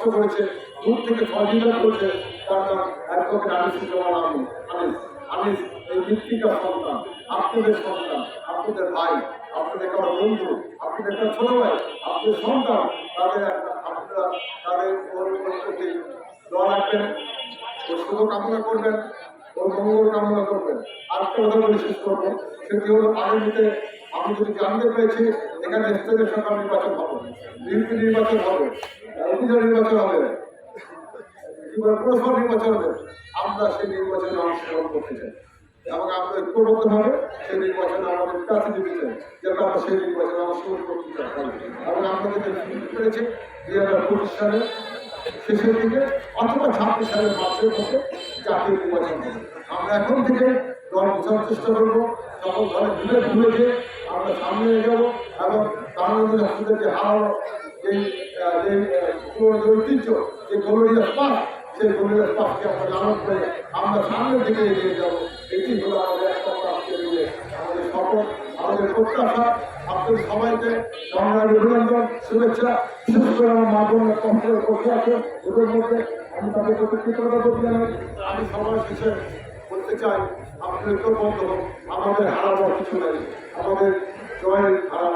কষ্ট করেছে, দূর থেকে সহযোগিতা করেছে, তার নাম অ্যাডভোকেট আনিসুজ্জামান আমি আনিস আনিস এই মৃত্তিকার সন্তান, আপনাদের সন্তান, আপনাদের ভাই, আপনাদের কারও বন্ধু, আপনাদের একটা ছোট ভাই, আপনাদের সন্তান, তাদের আপনারা, তাদের ওর প্রতি দোয়া রাখবেন, ওর শুভ কামনা করবেন, ওর মঙ্গল কামনা করবেন। আর একটা কথা বলে, শেষ করব, সেটি হলো আগামীতে আমি যদি জানতে পেরেছি, এখানে স্থানীয় সরকার নির্বাচন হবে, বিএনপি নির্বাচন হবে। অভিযোগ নির্বাচন হবে। কিংবা পৌরসভা নির্বাচন হবে। আমরা সেই নির্বাচনে অংশগ্রহণ করতে চাই। এবং আমরা ঐক্যবদ্ধভাবে সেই নির্বাচনে আমাদের কাছে দিতে চাই, যাতে আমরা সেই নির্বাচনে অংশগ্রহণ করতে চাই এবং শুনতে পেরেছি দুই হাজার পঁচিশ সালে শেষের দিকে, অথবা ছাব্বিশ সালের মার্চের মধ্যে জাতীয় নির্বাচন হবে। আমরা এখন থেকে দল বোঝার চেষ্টা করব, সকল ঘুরে ঘুরে যে আমরা সামনে এগোবো এবং হাসপাতাল যে হারানো যে ঐতিহ্য, যে গৌরীয় পাঠ সেই গৌরীয় পাঠকে আমরা লালন করে আমরা সামনের দিকে এগিয়ে যাব। এটি হলো আমাদের আমাদের শপথ আমাদের প্রত্যাশা। আপনাদের সবাইকে সংগ্রামী অভিনন্দন, শুভেচ্ছা। বিশেষ করে আমার মা বোনের কষ্টের করতে আছে ওদের মধ্যে আমি তাদের প্রতি কৃতজ্ঞতা করতে জানাই। আমি সবার শেষে বলতে চাই, আপনাদের তো বন্ধ আমাদের হারাবার কিছু নেই। আমাদের জয়ের ধারা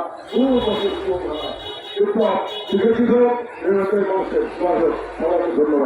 走走走走，你们再往前走，走走，好好走走吧。